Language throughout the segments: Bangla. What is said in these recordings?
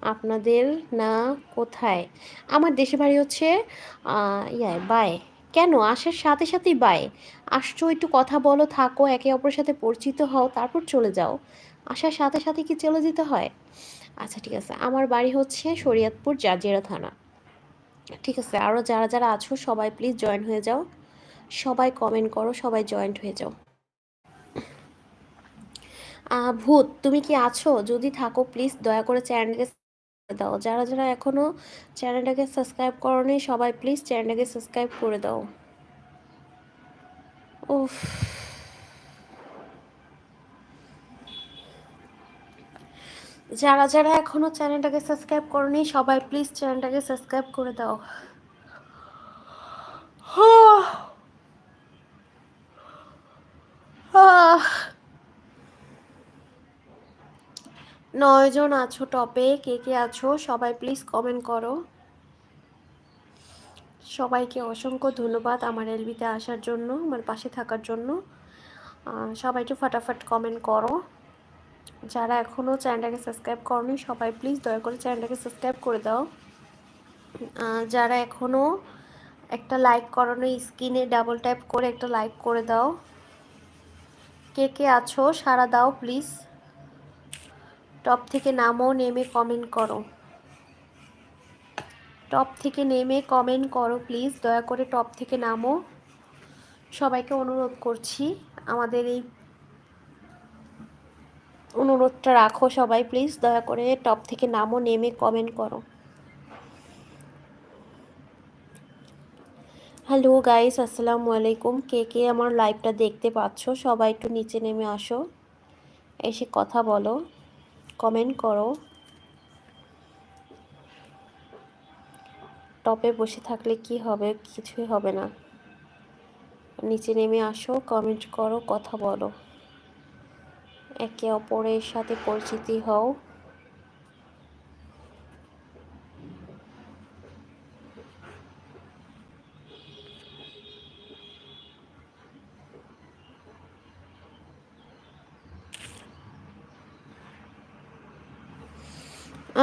আপনাদের না কোথায়? আমার দেশে বাড়ি হচ্ছে ইয়ায় বাই। কেন? আসার সাথে সাথেই বাই। আসছো, একটু কথা বলো, থাকো, একে অপরের সাথে পরিচিত হও, তারপর চলে যাও। আসার সাথে সাথে কি চলে যেতে হয়? আচ্ছা ঠিক আছে। আমার বাড়ি হচ্ছে শরীয়তপুর জাজিরা থানা। ঠিক আছে আরও যারা যারা আছো, সবাই প্লিজ জয়েন হয়ে যাও। সবাই কমেন্ট করো, সবাই জয়েন্ট হয়ে যাও। ভূত, তুমি কি আছো? যদি থাকো প্লিজ দয়া করে চ্যানেলকে দাও। যারা যারা এখনও চ্যানেলটাকে সাবস্ক্রাইব করনি, সবাই প্লিজ চ্যানেলটাকে সাবস্ক্রাইব করে দাও। উফ। যারা যারা এখনও চ্যানেলটাকে সাবস্ক্রাইব করনি, সবাই প্লিজ চ্যানেলটাকে সাবস্ক্রাইব করে দাও। নয়জন আছো টপে, কে কে আছো সবাই প্লিজ কমেন্ট করো। সবাইকে অসংখ্য ধন্যবাদ আমার এলবিতে আসার জন্য, আমার পাশে থাকার জন্য। সবাই একটু ফাটাফাট কমেন্ট করো। যারা এখনও চ্যানেলটাকে সাবস্ক্রাইব করনি, সবাই প্লিজ দয়া করে চ্যানেলটাকে সাবস্ক্রাইব করে দাও। যারা এখনও একটা লাইক করানো স্ক্রিনে ডাবল ট্যাপ করে একটা লাইক করে দাও। কে কে আছো সারা দাও প্লিজ টপ থেকে নামো, নেমে কমেন্ট করো। টপ থেকে নেমে কমেন্ট করো প্লিজ দয়া করে টপ থেকে নামো। সবাইকে অনুরোধ করছি, আমাদের এই অনুরোধটা রাখো সবাই প্লিজ দয়া করে টপ থেকে নামো, নেমে কমেন্ট করো। হ্যালো গাইস আসসালামু আলাইকুম। কে কে আমার লাইভটা দেখতে পাচ্ছ? সবাই একটু নিচে নেমে আসো। এসে কথা বলো। কমেন্ট করো। টপে বসে থাকলে কি হবে? কিছুই হবে না। নিচে নেমে আসো, কমেন্ট করো, কথা বলো। একে অপরের সাথে পরিচিতি হও।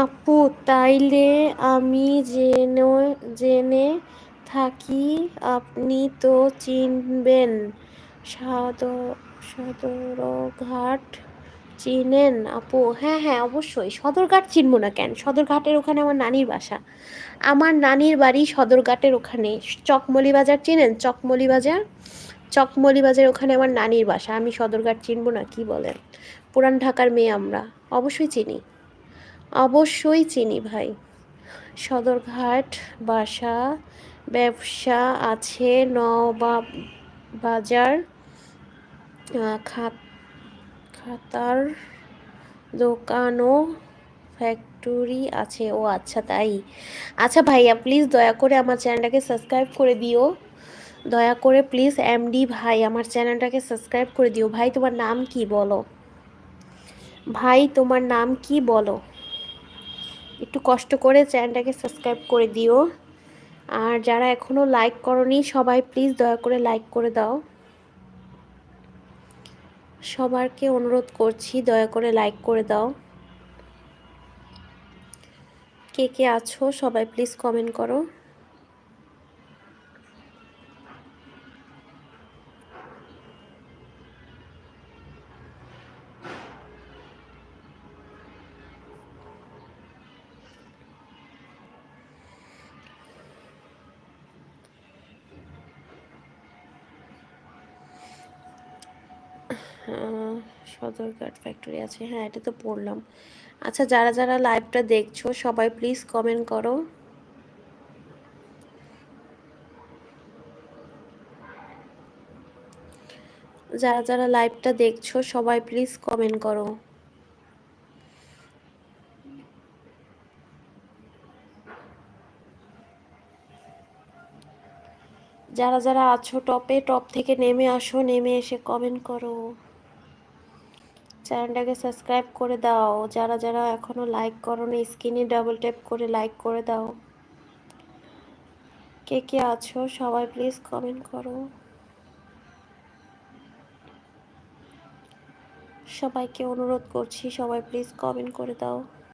আপু, তাইলে আমি জেনে জেনে থাকি, আপনি তো চিনবেন। সদর, সদরঘাট চিনেন? আপু হ্যাঁ হ্যাঁ অবশ্যই। সদরঘাট চিনবো না কেন? সদরঘাটের ওখানে আমার নানির বাসা। আমার নানির বাড়ি সদরঘাটের ওখানে। চকমলি বাজার চিনেন? চকমলি বাজার? চকমলি বাজার ওখানে আমার নানির বাসা। আমি সদরঘাট চিনবো না, কি বলেন? পুরান ঢাকার মেয়ে আমরা। অবশ্যই চিনি। অবশ্যই চিনি ভাই। সদরঘাট, বাসা, ব্যবসা আছে নবাব বাজার খাতার দোকানও ফ্যাক্টরি আছে। ও আচ্ছা তাই। আচ্ছা ভাইয়া প্লিজ দয়া করে আমার চ্যানেলটাকে সাবস্ক্রাইব করে দিও। দয়া করে প্লিজ এমডি ভাই, আমার চ্যানেলটাকে সাবস্ক্রাইব করে দিও। ভাই, তোমার নাম কি বলো? ভাই, তোমার নাম কি বলো? একটু কষ্ট করে চ্যানেলটাকে সাবস্ক্রাইব করে দিও। আর যারা এখনও লাইক করনি, সবাই প্লিজ দয়া করে লাইক করে দাও। সবারকে অনুরোধ করছি, দয়া করে লাইক করে দাও। কে কে আছো, সবাই প্লিজ কমেন্ট করো। সদরঘাট ফ্যাক্টরি আছে। হ্যাঁ এটা তো পড়লাম। আচ্ছা যারা যারা লাইভটা দেখছ, সবাই প্লিজ কমেন্ট করো। যারা যারা লাইভটা দেখছ, সবাই প্লিজ কমেন্ট করো। যারা যারা আছো টপে টপ থেকে নেমে আসো, নেমে এসে কমেন্ট করো। চ্যানেলটাকে সাবস্ক্রাইব করে দাও। যারা যারা এখনও লাইক করো না স্ক্রিনে ডাবল ট্যাপ করে লাইক করে দাও। কে কে আছো? সবাই প্লিজ কমেন্ট করো। সবাইকে অনুরোধ করছি, সবাই প্লিজ কমেন্ট করে দাও।